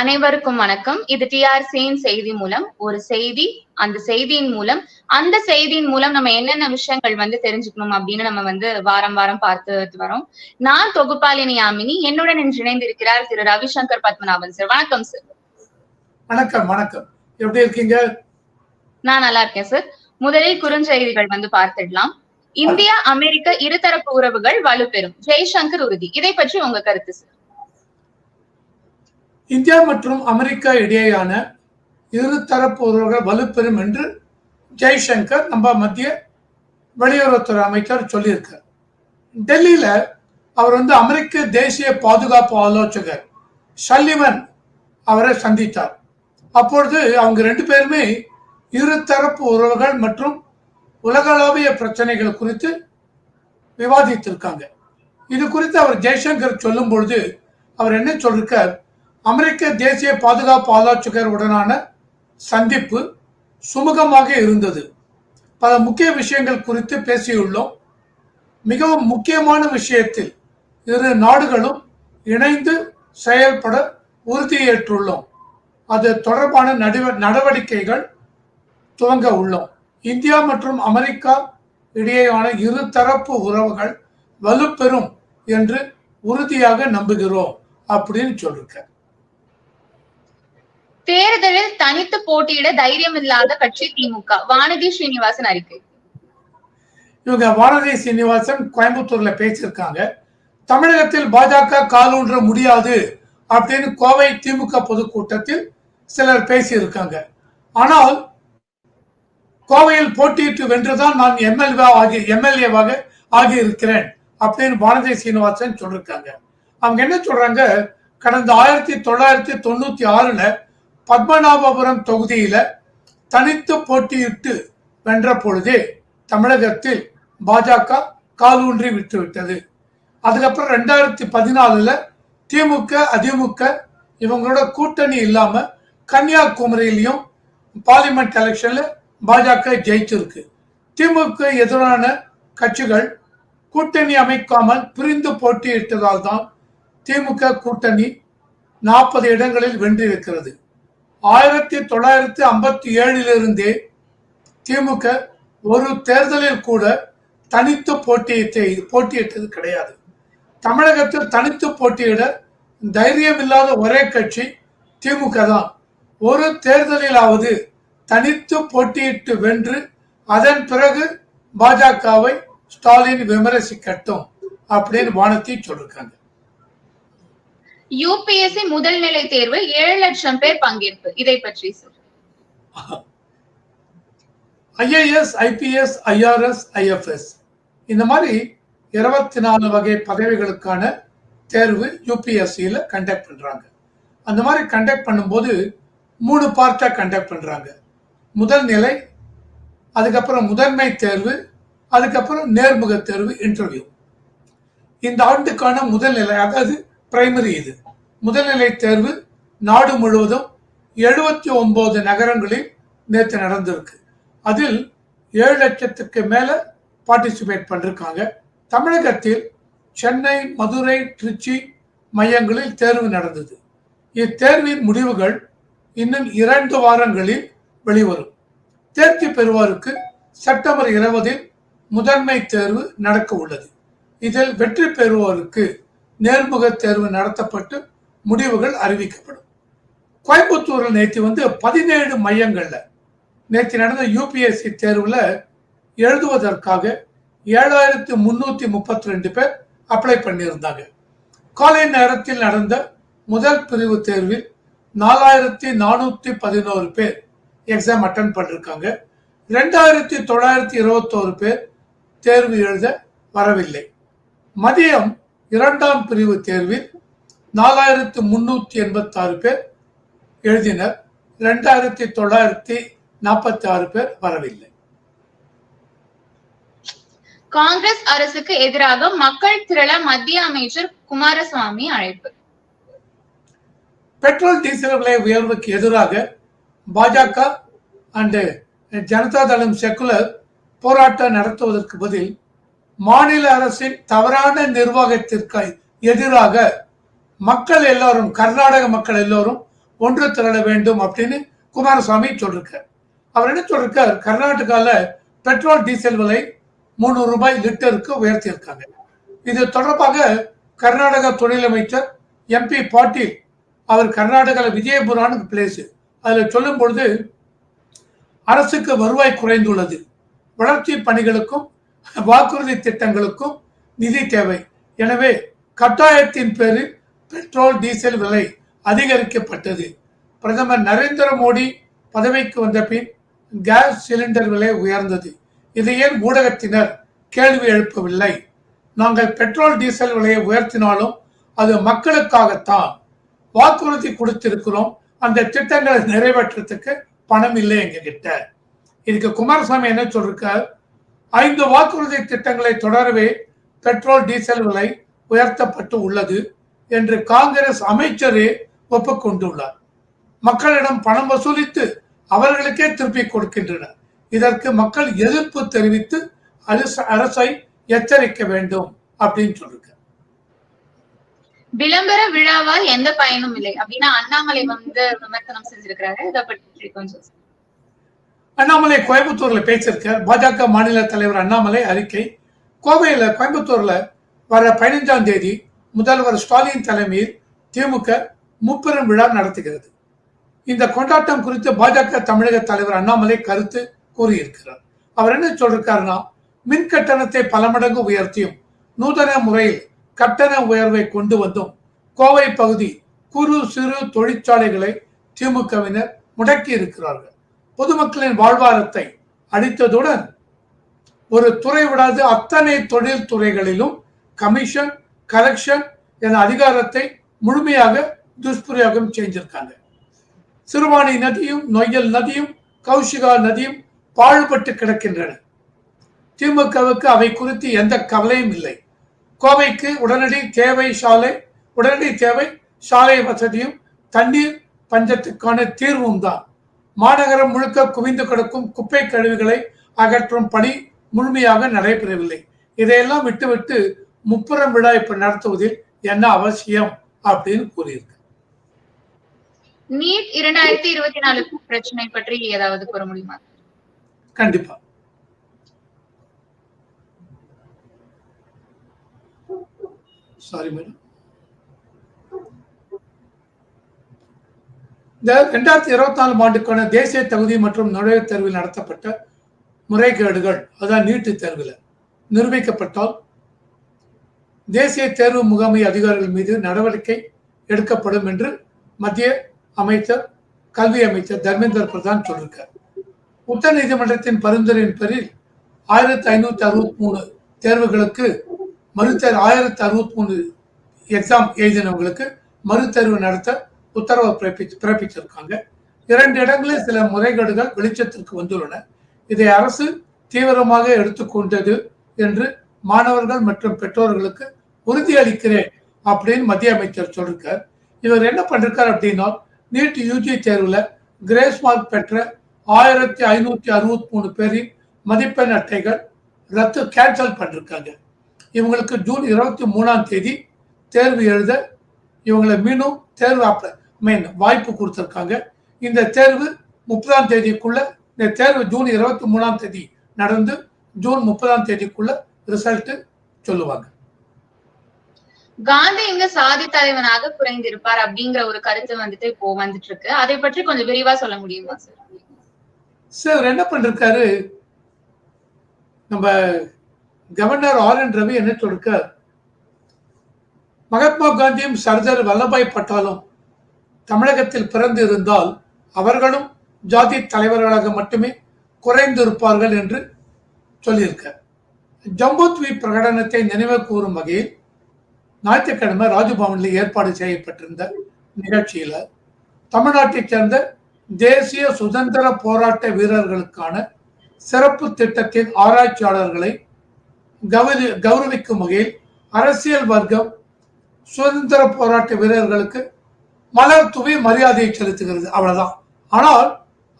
அனைவருக்கும் வணக்கம். இது டிஆர்சியின் செய்தி மூலம் ஒரு செய்தி அந்த செய்தியின் மூலம் அந்த செய்தியின் மூலம் நம்ம என்னென்ன விஷயங்கள் வந்து தெரிஞ்சுக்கணும் அப்படின்னு நம்ம வந்து வாரம் வாரம் பார்த்துட்டு வரோம். நான் தொகுப்பாளினி யாமினி என்னுடன் இன்று இணைந்திருக்கிறார் திரு ரவிசங்கர் பத்மநாபன் சார். வணக்கம் சார். வணக்கம் வணக்கம். எப்படி இருக்கீங்க? நான் நல்லா இருக்கேன் சார். முதலில் குறுஞ்செய்திகள் வந்து பார்த்துடலாம். இந்தியா அமெரிக்க இருதரப்பு உறவுகள் வலுப்பெறும். ஜெய்சங்கர் உறுதி. இதை பற்றி உங்க கருத்து சார். இந்தியா மற்றும் அமெரிக்கா இடையேயான இருதரப்பு உறவுகள் வலுப்பெறும் என்று ஜெய்சங்கர் நம்ம மத்திய வெளியுறவுத்துறை அமைச்சர் சொல்லியிருக்கார். டெல்லியில அவர் வந்து அமெரிக்க தேசிய பாதுகாப்பு ஆலோசகர் சல்லிவன் அவரை சந்தித்தார். அப்பொழுது அவங்க ரெண்டு பேருமே இருதரப்பு உறவுகள் மற்றும் உலகளாவிய பிரச்சனைகள் குறித்து விவாதித்திருக்காங்க. இது குறித்து அவர் ஜெய்சங்கர் சொல்லும் பொழுது அவர் என்ன சொல்லிருக்கார்? அமெரிக்க தேசிய பாதுகாப்பு ஆலோசகர் உடனான சந்திப்பு சுமூகமாக இருந்தது. பல முக்கிய விஷயங்கள் குறித்து பேசியுள்ளோம். மிகவும் முக்கியமான விஷயத்தில் இரு நாடுகளும் இணைந்து செயல்பட உறுதியேற்றுள்ளோம். அது தொடர்பான நடிவ- நடவடிக்கைகள் துவங்க உள்ளோம். இந்தியா மற்றும் அமெரிக்கா இடையேயான இருதரப்பு உறவுகள் வலுப்பெறும் என்று உறுதியாக நம்புகிறோம் அப்படின்னு சொல்லிருக்கார். தேர்தலில் தனித்து போட்டியிட தைரியம் இல்லாத கட்சி திமுக. வானதி ஸ்ரீனிவாசன் அறிக்கை. இவங்க வானதி ஸ்ரீனிவாசன் கோயம்புத்தூர்ல பேசியிருக்காங்க. தமிழகத்தில் பாஜக காலூன்ற முடியாது அப்படின்னு கோவை திமுக பொதுக்கூட்டத்தில் சிலர் பேசியிருக்காங்க. ஆனால் கோவையில் போட்டியிட்டு வென்றுதான் நான் எம்எல்ஏ ஆகி எம்எல்ஏவாக ஆகியிருக்கிறேன் அப்படின்னு வானதி சீனிவாசன் சொல்லியிருக்காங்க. அவங்க என்ன சொல்றாங்க? கடந்த ஆயிரத்தி தொள்ளாயிரத்தி தொண்ணூத்தி ஆறுல பத்மநாபபுரம் தொகுதியில தனித்து போட்டியிட்டு வென்ற பொழுதே தமிழகத்தில் பாஜக காலூன்றி விட்டு விட்டது. அதுக்கப்புறம் ரெண்டாயிரத்தி பதினாலுல திமுக அதிமுக இவங்களோட கூட்டணி இல்லாம கன்னியாகுமரியிலையும் பார்லிமெண்ட் எலெக்ஷன்ல பாஜக ஜெயிச்சிருக்கு. திமுக எதிரான கட்சிகள் கூட்டணி அமைக்காமல் பிரிந்து போட்டியிட்டதால் தான் திமுக கூட்டணி நாற்பது இடங்களில் வென்றிருக்கிறது. ஆயிரத்தி தொள்ளாயிரத்தி ஐம்பத்தி ஏழிலிருந்தே திமுக ஒரு தேர்தலில் கூட தனித்து போட்டியிட்டு போட்டியிட்டது கிடையாது. தமிழகத்தில் தனித்து போட்டியிட தைரியம் இல்லாத ஒரே கட்சி திமுக தான். ஒரு தேர்தலிலாவது தனித்து போட்டியிட்டு வென்று அதன் பிறகு பாஜகவை ஸ்டாலின் விமர்சிக்கட்டும் அப்படின்னு வானத்தை சொல்லிருக்காங்க. யூபிஎஸ்சி முதல் நிலை தேர்வில் ஏழு லட்சம் பேர் பங்கேற்பு. இதை பற்றி sir IAS IPS IRS IFS. இந்த மாதிரி இருபத்தி நாலு வகை பதவிகளுக்கான தேர்வு யூபிஎஸ்சியில் கண்டக்ட் பண்ணுறாங்க அந்த மாதிரி கண்டக்ட் பண்ணும்போது மூணு பார்ட்டாக கண்டக்ட் பண்ணுறாங்க முதல் நிலை அதுக்கப்புறம் முதன்மை தேர்வு அதுக்கப்புறம் நேர்முக தேர்வு இன்டர்வியூ இந்த ஆண்டுக்கான முதல் நிலை அதாவது பிரைமரி இது. முதல்நிலை தேர்வு நாடு முழுவதும் எழுபத்தி ஒன்பது நகரங்களில் நேற்று நடந்திருக்கு. அதில் ஏழு லட்சத்துக்கு மேலே பார்ட்டிசிபேட் பண்ணிருக்காங்க. தமிழகத்தில் சென்னை மதுரை திருச்சி மையங்களில் தேர்வு நடந்தது. இத்தேர்வின் முடிவுகள் இன்னும் இரண்டு வாரங்களில் வெளிவரும். தேர்ச்சி பெறுவோருக்கு செப்டம்பர் இருபதில் முதன்மை தேர்வு நடக்க உள்ளது இதில் வெற்றி பெறுவோருக்கு நேர்முக தேர்வு நடத்தப்பட்டு முடிவுகள் அறிவிக்கப்படும். கோயம்புத்தூரில் நேற்று வந்து பதினேழு மையங்களில் நேற்று நடந்த யூபிஎஸ்சி தேர்வில் எழுதுவதற்காக ஏழாயிரத்தி முந்நூற்றி முப்பத்தி ரெண்டு பேர் அப்ளை பண்ணியிருந்தாங்க. காலை நேரத்தில் நடந்த முதல் பிரிவு தேர்வில் நாலாயிரத்தி நானூற்றி பதினோரு பேர் எக்ஸாம் அட்டன் பண்ணிருக்காங்க. ரெண்டாயிரத்தி தொள்ளாயிரத்தி இருபத்தோரு பேர் தேர்வு எழுத வரவில்லை. மதியம் இரண்டாம் பிரிவு தேர்வில் நாலாயிரத்து முன்னூத்தி எண்பத்தி ஆறு பேர் எழுதினர். ரெண்டாயிரத்தி தொள்ளாயிரத்தி நாற்பத்தி ஆறு பேர் வரவில்லை. காங்கிரஸ் அரசுக்கு எதிராக மக்கள் திரள மத்திய அமைச்சர் குமாரசுவாமி அழைப்பு. பெட்ரோல் டீசல் விலை உயர்வுக்கு எதிராக பாஜக அண்டு ஜனதா தளம் செக்குலர் போராட்டம் நடத்துவதற்கு பதில் மாநில அரசின் தவறான நிர்வாகத்திற்கு எதிராக மக்கள் எல்லோரும் கர்நாடக மக்கள் எல்லோரும் ஒன்று திரள வேண்டும் அப்படின்னு குமாரசாமி சொல்லிருக்கார். அவர் என்ன சொல்லிருக்கார்? கர்நாடகால பெட்ரோல் டீசல் விலை முந்நூறு ரூபாய் லிட்டருக்கு உயர்த்தி இருக்காங்க இது தொடர்பாக கர்நாடக தொழிலமைச்சர் எம்பி பாட்டீல் அவர் கர்நாடகாவில் விஜயபுரான்னு பிளேஸ் அதில் சொல்லும் பொழுது அரசுக்கு வருவாய் குறைந்துள்ளது. வளர்ச்சி பணிகளுக்கும் வாக்குறுதி திட்டங்களுக்கும் நிதி தேவை. எனவே கட்டாயத்தின் பேரில் பெட்ரோல் டீசல் விலை அதிகரிக்கப்பட்டது. பிரதமர் நரேந்திர மோடி பதவிக்கு வந்த பின் கேஸ் சிலிண்டர் விலை உயர்ந்தது. இதை ஏன் ஊடகத்தினர் கேள்வி எழுப்பவில்லை? நாங்கள் பெட்ரோல் டீசல் விலையை உயர்த்தினாலும் அது மக்களுக்காகத்தான். வாக்குறுதி கொடுத்திருக்கிறோம். அந்த திட்டங்களை நிறைவேற்றத்துக்கு பணம் இல்லை எங்ககிட்ட. இதுக்கு குமாரசாமி என்ன சொல்றாரு ஐந்து வாக்குறுதி திட்டங்களை தொடரவே பெட்ரோல் டீசல் விலை உயர்த்தப்பட்டு உள்ளது என்று காங்கிரஸ் அமைச்சரே ஒப்புக்கொண்டுள்ளார். மக்களிடம் பணம் வசூலித்து அவர்களுக்கே திருப்பி கொடுக்கின்றனர். இதற்கு மக்கள் எதிர்ப்பு தெரிவித்து அரசை எச்சரிக்க வேண்டும் அப்படின்னு சொல்றாங்க விளம்பர விழாவால் எந்த பயனும் இல்லை. அப்படின்னா அண்ணாமலை வந்து விமர்சனம் செஞ்சிருக்கிறாரு. இதை பற்றி கொஞ்சம் அண்ணாமலை கோயம்புத்தூர்ல பேசியிருக்கார். பாஜக மாநில தலைவர் அண்ணாமலை அறிக்கை. கோவையில கோயம்புத்தூர்ல வர பதினைஞ்சாம் தேதி முதல்வர் ஸ்டாலின் தலைமையில் திமுக முப்பெரும் விழா நடத்துகிறது. இந்த கொண்டாட்டம் குறித்து பாஜக தமிழக தலைவர் அண்ணாமலை கருத்து கூறியிருக்கிறார். அவர் என்ன சொல்றாருன்னா மின் கட்டணத்தை பல மடங்கு உயர்த்தியும் நூதன முறையில் கட்டண உயர்வை கொண்டு வந்தும் கோவை பகுதி குறு சிறு தொழிற்சாலைகளை திமுகவினர் முடக்கி இருக்கிறார்கள். பொதுமக்களின் வாழ்வாரத்தை அளித்ததுடன் ஒரு துறை விடாது அத்தனை தொழில் துறைகளிலும் கமிஷன் கலெக்ஷன் என அதிகாரத்தை முழுமையாக துஷ்பிரயோகம் செஞ்சிருக்காங்க. சிறுவாணி நதியும் நொய்யல் நதியும் கௌஷிகா நதியும் பாழ்பட்டு கிடக்கின்றன. திமுகவுக்கு அவை குறித்து எந்த கவலையும் இல்லை. கோவைக்கு உடனடி தேவை சாலை உடனடி தேவை சாலை வசதியும் தண்ணீர் பஞ்சத்துக்கான தீர்வும் தான். மாநகரம் முழுக்க குவிந்து கிடக்கும் குப்பை கழிவுகளை அகற்றும் பணி முழுமையாக நடைபெறவில்லை. இதையெல்லாம் விட்டுவிட்டு முப்புறம் விழா இப்ப நடத்துவதில் என்ன அவசியம் அப்படின்னு கூறியிருக்கு. நீட் இரண்டாயிரத்தி இருபத்தி நாலு பிரச்சனை பற்றி ஏதாவது கூற முடியுமா? கண்டிப்பா. சாரி மேடம் இந்த ரெண்டாயிரத்தி இருபத்தி நாலு ஆண்டுக்கான தேசிய தகுதி மற்றும் நுழைவுத் தேர்வில் நடத்தப்பட்ட முறைகேடுகள் அதான் நீட்டு தேர்வில் நிரூபிக்கப்பட்டால் தேசிய தேர்வு முகமை அதிகாரிகள் மீது நடவடிக்கை எடுக்கப்படும் என்று மத்திய அமைச்சர் கல்வி அமைச்சர் தர்மேந்திர பிரதான் சொல்லியிருக்கார். உச்ச நீதிமன்றத்தின் பரிந்துரையின் பேரில் ஆயிரத்தி ஐநூத்தி அறுபத்தி மூணு தேர்வுகளுக்கு மறுதேர்வு ஆயிரத்தி அறுபத்தி மூணு எக்ஸாம் எழுதினவங்களுக்கு மறுதேர்வு நடத்த உத்தரவு பிறப்பிச்சு பிறப்பிச்சிருக்காங்க இரண்டு இடங்களில் சில முறைகேடுகள் வெளிச்சத்திற்கு வந்துள்ளன. இதை அரசு தீவிரமாக எடுத்துக்கொண்டது என்று மாணவர்கள் மற்றும் பெற்றோர்களுக்கு உறுதியளிக்கிறேன் அப்படின்னு மத்திய அமைச்சர் சொல்லிருக்கார். இவர் என்ன பண்ணிருக்கார் அப்படின்னா நீட் யூஜி தேர்வில் கிரேஸ் மார்க் பெற்ற ஆயிரத்தி ஐநூத்தி அறுபத்தி மூணு பேரின் மதிப்பெண் அட்டைகள் ரத்து கேன்சல் பண்ணிருக்காங்க. இவங்களுக்கு ஜூன் இருபத்தி மூணாம் தேதி தேர்வு எழுத இவங்களை மீண்டும் தேர்வு அப்ப மீன் வாய்ப்பு கொடுத்துருக்காங்க. இந்த தேர்வு முப்பதாம் தேதிக்குள்ள இந்த தேர்வு ஜூன் இருபத்தி மூணாம் தேதி நடந்து ஜூன் முப்பதாம் தேதிக்குள்ள ரிசல்ட் சொல்லுவாங்க. காந்தி இங்க சாதி தலைவனாக குறைந்திருப்பார் அப்படிங்கிற ஒரு கருத்து வந்துட்டு இப்போ வந்துட்டு இருக்கு அதை பற்றி கொஞ்சம் விரிவா சொல்ல முடியுமா சார் சார் என்ன பண்ணிருக்காரு? நம்ம கவர்னர் ஆர் என் ரவி என்ன சொல்லிருக்கார்? மகாத்மா காந்தியும் சர்தார் வல்லபாய் பட்டாலும் தமிழகத்தில் பிறந்து இருந்தால் அவர்களும் ஜாதி தலைவர்களாக மட்டுமே குறைந்திருப்பார்கள் என்று சொல்லியிருக்க ஜம்புத்வி பிரகடனத்தை நினைவு கூறும் வகையில் ஞாயிற்றுக்கிழமை ராஜபவனில் ஏற்பாடு செய்யப்பட்டிருந்த நிகழ்ச்சியில் தமிழ்நாட்டைச் சேர்ந்த தேசிய சுதந்திர போராட்ட வீரர்களுக்கான சிறப்பு திட்டத்தின் ஆராய்ச்சியாளர்களை கௌரி கௌரவிக்கும் வகையில் அரசியல் வர்க்கம் சுதந்திர போராட்ட வீரர்களுக்கு மலர் தூவி மரியாதையை செலுத்துகிறது. அவ்வளவுதான். ஆனால்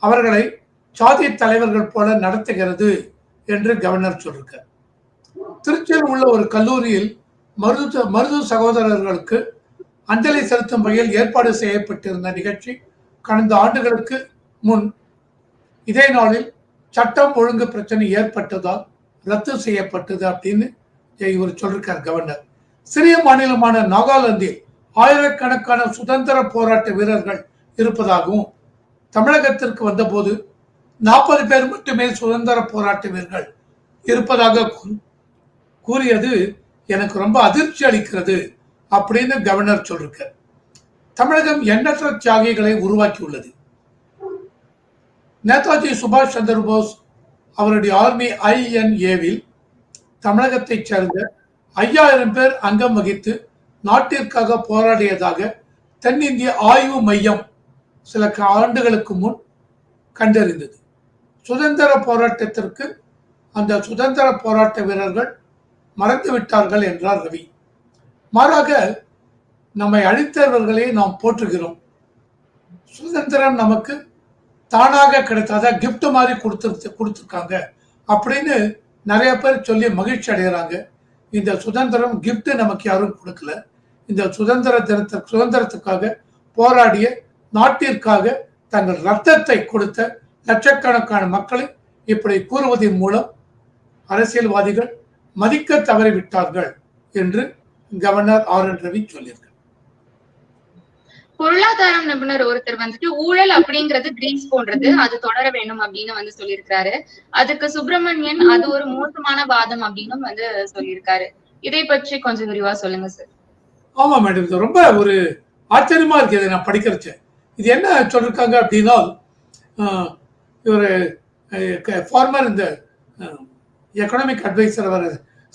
அவர்களை சாதி தலைவர்கள் போல நடத்துகிறது என்று கவர்னர் சொல்லிருக்கார். திருச்சியில் உள்ள ஒரு கல்லூரியில் மருது மருது சகோதரர்களுக்கு அஞ்சலி செலுத்தும் வகையில் ஏற்பாடு செய்யப்பட்டிருந்த நிகழ்ச்சி கடந்த ஆண்டுகளுக்கு முன் இதே நாளில் சட்டம் ஒழுங்கு பிரச்சனை ஏற்பட்டதால் ரத்து செய்யப்பட்டது அப்படின்னு இவர் சொல்லிருக்கார் கவர்னர். சிறிய மாநிலமான நாகாலாந்தில் ஆயிரக்கணக்கான சுதந்திர போராட்ட வீரர்கள் இருப்பதாகவும் தமிழகத்திற்கு வந்தபோது நாற்பது பேர் மட்டுமே சுதந்திர போராட்ட வீரர்கள் இருப்பதாக கூறியது எனக்கு ரொம்ப அதிர்ச்சி அளிக்கிறது அப்படின்னு கவர்னர் சொல்லிருக்க தமிழகம் எண்ணற்ற தியாகிகளை உருவாக்கியுள்ளது. நேதாஜி சுபாஷ் சந்திர போஸ் அவருடைய ஆர்மி ஐஎன்ஏவில் தமிழகத்தைச் சேர்ந்த ஐயாயிரம் பேர் அங்கம் வகித்து நாட்டிற்காக போராடியதாக தென்னிந்திய ஆய்வு மையம் சில ஆண்டுகளுக்கு முன் கண்டறிந்தது. சுதந்திர போராட்டத்திற்கு அந்த சுதந்திர போராட்ட வீரர்கள் மறந்துவிட்டார்கள் என்றார் ரவி. மாறாக நம்மை அழித்தவர்களே நாம் போற்றுகிறோம். சுதந்திரம் நமக்கு தானாக கிடைத்தாத கிஃப்ட் மாதிரி கொடுத்து கொடுத்துருக்காங்க அப்படின்னு நிறைய பேர் சொல்லி மகிழ்ச்சி அடைகிறாங்க இந்த சுதந்திரம் கிஃப்ட் நமக்கு யாரும் கொடுக்கல. இந்த சுதந்திர தினத்திற்கு சுதந்திரத்துக்காக போராடிய நாட்டிற்காக தங்கள் ரத்தத்தை கொடுத்த லட்சக்கணக்கான மக்களை இப்படி கூறுவதன் மூலம் அரசியல்வாதிகள் மதிக்க தவறிவிட்டார்கள் என்று கவர்னர் ஆர் என் ரவி சொல்லியிருக்கார். பொருளாதாரம் நிபுணர் ஒருத்தர் வந்துட்டு ஊழல் அப்படிங்கிறது கிரீஸ் போன்றது அது தொடர வேண்டும் அப்படின்னு வந்து சொல்லியிருக்காரு. அதுக்கு சுப்பிரமணியன் அது ஒரு மோசமான வாதம் அப்படின்னு வந்து சொல்லியிருக்காரு. இதை பற்றி கொஞ்சம் விரிவா சொல்லுங்க சார். ஆமா மேடம் இது ரொம்ப ஒரு ஆச்சரியமா இருக்கு இதை நான் படிக்கிறச்ச. இது என்ன சொல்லிருக்காங்க அப்படின்னா ஆஹ், இவர் ஃபார்மர் இந்த எக்கனாமிக் அட்வைசர் அவர்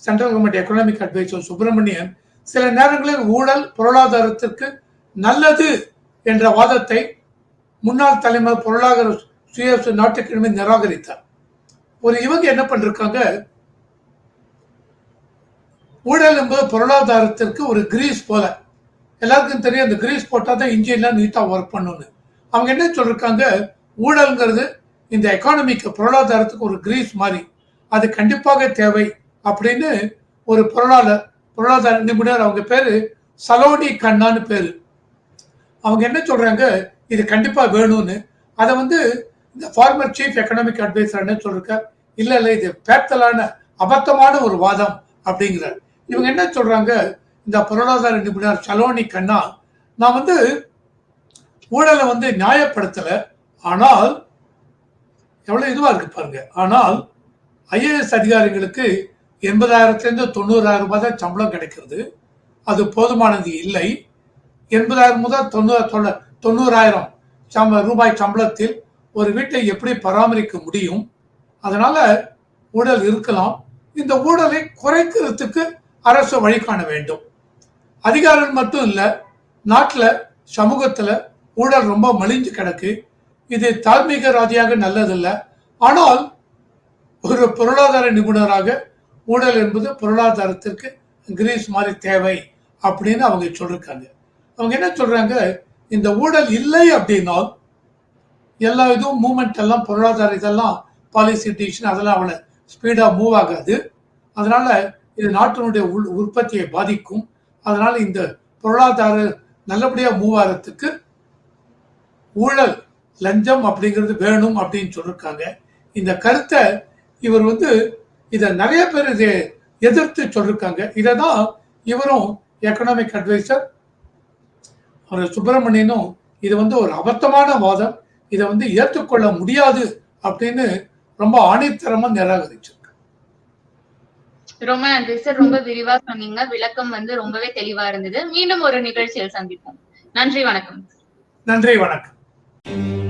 central government economic adviser Subramanian சில நேரங்களில் ஊழல் பொருளாதாரத்திற்கு நல்லது என்ற வாதத்தை முன்னாள் தலைமை பொருளாதார சுய நாட்டுக்கிழமை நிராகரித்தார். ஒரு இவங்க என்ன பண்ணிருக்காங்க ஊழல் என்பது பொருளாதாரத்திற்கு ஒரு கிரீஸ் போல. எல்லாருக்கும் தெரியும் அந்த கிரீஸ் போட்டால் தான் இன்ஜின்லாம் நீட்டாக ஒர்க் பண்ணுன்னு அவங்க என்ன சொல்லியிருக்காங்க ஊழல்ங்கிறது இந்த எக்கானமிக்கு பொருளாதாரத்துக்கு ஒரு கிரீஸ் மாதிரி. அது கண்டிப்பாக தேவை அப்படின்னு ஒரு பொருளாதார பொருளாதார நிபுணர் அவங்க பேர் சலோனி கண்ணான்னு பேர். அவங்க என்ன சொல்கிறாங்க இது கண்டிப்பாக வேணும்னு. அதை வந்து இந்த ஃபார்மர் சீஃப் எக்கனாமிக் அட்வைசர் என்ன சொல்றார் இல்லை இல்லை இது பேத்தலான அபத்தமான ஒரு வாதம் அப்படிங்கிறார். இவங்க என்ன சொல்றாங்க? இந்த பொருளாதார நிபுணர் சலோனி கண்ணா நான் வந்து ஊழலை வந்து நியாயப்படுத்தல ஆனால் எவ்வளவு இதுவா இருக்கு பாருங்க. ஆனால் ஐஏஎஸ் அதிகாரிகளுக்கு எண்பதாயிரத்திலிருந்து தொண்ணூறாயிரம் ரூபாய் தான் சம்பளம் கிடைக்கிறது. அது போதுமானது இல்லை. எண்பதாயிரம் முதல் தொண்ணூறு தொண்ணூ- தொண்ணூறாயிரம் சம்ப ரூபாய் சம்பளத்தில் ஒரு வீட்டை எப்படி பராமரிக்க முடியும்? அதனால ஊழல் இருக்கலாம். இந்த ஊழலை குறைக்கிறதுக்கு அரசு வழி காண வேண்டும். அதிகாரம் மட்டும் இல்லை நாட்டில் சமூகத்தில் ஊழல் ரொம்ப மலிஞ்சு கிடக்கு. இது தார்மீக ராதியாக நல்லதில்லை. ஆனால் ஒரு பொருளாதார நிபுணராக ஊழல் என்பது பொருளாதாரத்திற்கு கிரீஸ் மாதிரி தேவை அப்படின்னு அவங்க சொல்லியிருக்காங்க அவங்க என்ன சொல்றாங்க? இந்த ஊழல் இல்லை அப்படின்னால் எல்லா இதுவும் மூமெண்ட் எல்லாம் பொருளாதார இதெல்லாம் பாலிசி டிசிஷன் அதெல்லாம் அவ்வளோ ஸ்பீடாக மூவ் ஆகாது. அதனால இது நாட்டினுடைய உள் உற்பத்தியை பாதிக்கும். அதனால் இந்த பொருளாதார நல்லபடியாக மூவ் ஆகிறதுக்கு ஊழல் லஞ்சம் அப்படிங்கிறது வேணும் அப்படின்னு சொல்லியிருக்காங்க இந்த கருத்தை இவர் வந்து இதை நிறைய பேர் இதை எதிர்த்து சொல்லியிருக்காங்க இதை தான் இவரும் எக்கனாமிக் அட்வைசர் அவர் சுப்பிரமணியனும் இது வந்து ஒரு அபத்தமான வாதம். இதை வந்து ஏற்றுக்கொள்ள முடியாது அப்படின்னு ரொம்ப ஆணித்தரமாக நிராகரிச்சு ரொம்ப நன்றி சார் ரொம்ப விரிவா சொன்னீங்க. விளக்கம் வந்து ரொம்பவே தெளிவா இருந்தது. மீண்டும் ஒரு நிகழ்ச்சியில் சந்திப்போம். நன்றி வணக்கம். நன்றி வணக்கம்.